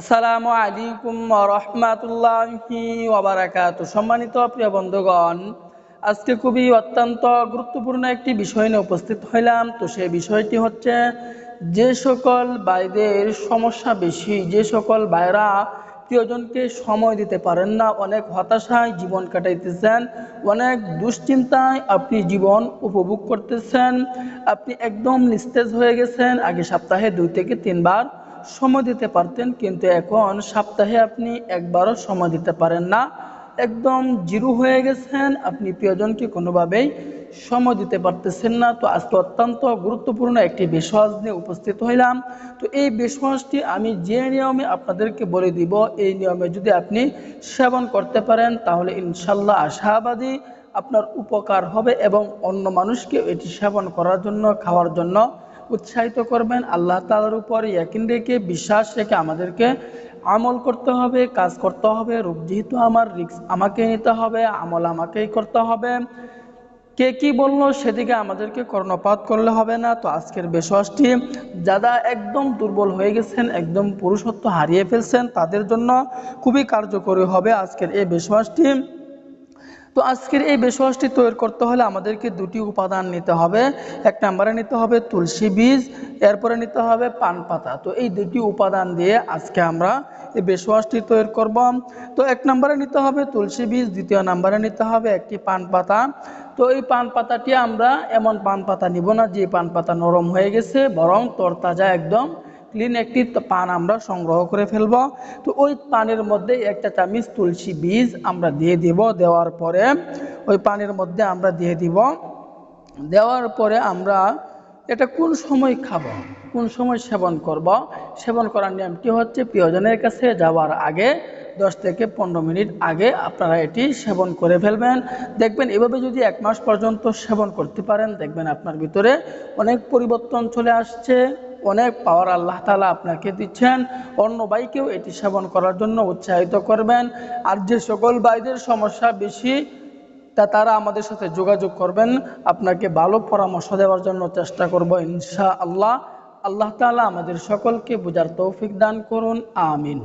আসসালামু আলাইকুম রহমাতুল্লাহি ওবারাকাত সম্মানিত প্রিয় বন্ধুগণ, আজকে খুবই অত্যন্ত গুরুত্বপূর্ণ একটি বিষয় নিয়ে উপস্থিত হইলাম। তো সেই বিষয়টি হচ্ছে, যে সকল ভাইদের সমস্যা বেশি, যে সকল ভাইরা প্রিয়জনকে সময় দিতে পারেন না, অনেক হতাশায় জীবন কাটাইতেছেন, অনেক দুশ্চিন্তায় আপনি জীবন উপভোগ করতেছেন, আপনি একদম নিস্তেজ হয়ে গেছেন। আগে সপ্তাহে দুই থেকে তিনবার সময় দিতে পারতেন, কিন্তু এখন সপ্তাহে আপনি একবারও সময় দিতে পারেন না। একদম জিরো হয়ে গেছেন, আপনি প্রিয়জনকে কোনোভাবেই সময় দিতে পারতেছেন না। তো আজকে অত্যন্ত গুরুত্বপূর্ণ একটি বিশ্বাস নিয়ে উপস্থিত হইলাম। তো এই বিশ্বাসটি আমি যে নিয়মে আপনাদেরকে বলে দিব, এই নিয়মে যদি আপনি সেবন করতে পারেন, তাহলে ইনশাল্লাহ আশাবাদী আপনার উপকার হবে এবং অন্য মানুষকে এটি সেবন করার জন্য, খাওয়ার জন্য উৎসাহিত করবেন, আল্লাহ তালার উপর ইয়াকিন রেখে বিশ্বাস রেখে আমাদেরকে আমল করতে হবে, কাজ করতে হবে রোগ যেহেতু আমার রিক্স আমাকে নিতে হবে, আমল আমাকেই করতে হবে। কে কি বলল সেদিকে আমাদেরকে কর্ণপাত করলে হবে না। তো আজকের বেশটি যারা একদম দুর্বল হয়ে গেছেন, একদম পুরুষত্ব হারিয়ে ফেলছেন, তাদের জন্য খুবই কার্যকরী হবে আজকের এই বেশটি তো আজকের এই বেশওয়াসটি তৈরি করতে হলে আমাদেরকে দুটি উপাদান নিতে হবে। এক নম্বরে নিতে হবে তুলসী বীজ, এরপরে নিতে হবে পান পাতা। তো এই দুটি উপাদান দিয়ে আজকে আমরা এই বেশওয়াসটি তৈরি করব। তো এক নম্বরে নিতে হবে তুলসী বীজ, দ্বিতীয় নম্বরে নিতে হবে একটি পান পাতা। তো এই পান পাতাটি আমরা এমন পান পাতা নিব না যে পান পাতা নরম হয়ে গেছে, বরং তরতাজা একদম ক্লিন একটি পান আমরা সংগ্রহ করে ফেলব। তো ওই পানের মধ্যে একটা চামিচ, তুলসী বীজ আমরা দিয়ে দিব দেওয়ার পরে, ওই পানের মধ্যে আমরা দিয়ে দিব। দেওয়ার পরে আমরা এটা কোন সময় খাব? কোন সময় সেবন করব? সেবন করার নিয়মটি হচ্ছে প্রিয়জনের কাছে যাওয়ার আগে, দশ থেকে পনেরো মিনিট আগে আপনারা এটি সেবন করে ফেলবেন। দেখবেন এভাবে যদি এক মাস পর্যন্ত সেবন করতে পারেন, দেখবেন আপনার ভিতরে অনেক পরিবর্তন চলে আসছে। অনেক পাওয়ার আল্লাহ তালা আপনাকে দিচ্ছেন। অন্য বাইকেও এটি সেবন করার জন্য উৎসাহিত করবেন। আর যে সকল বাইদের সমস্যা বেশি, তা তারা আমাদের সাথে যোগাযোগ করবেন। আপনাকে ভালো পরামর্শ দেওয়ার জন্য চেষ্টা করব ইনশা আল্লাহ আল্লাহ তালা আমাদের সকলকে বোঝার তৌফিক দান করুন। আমিন।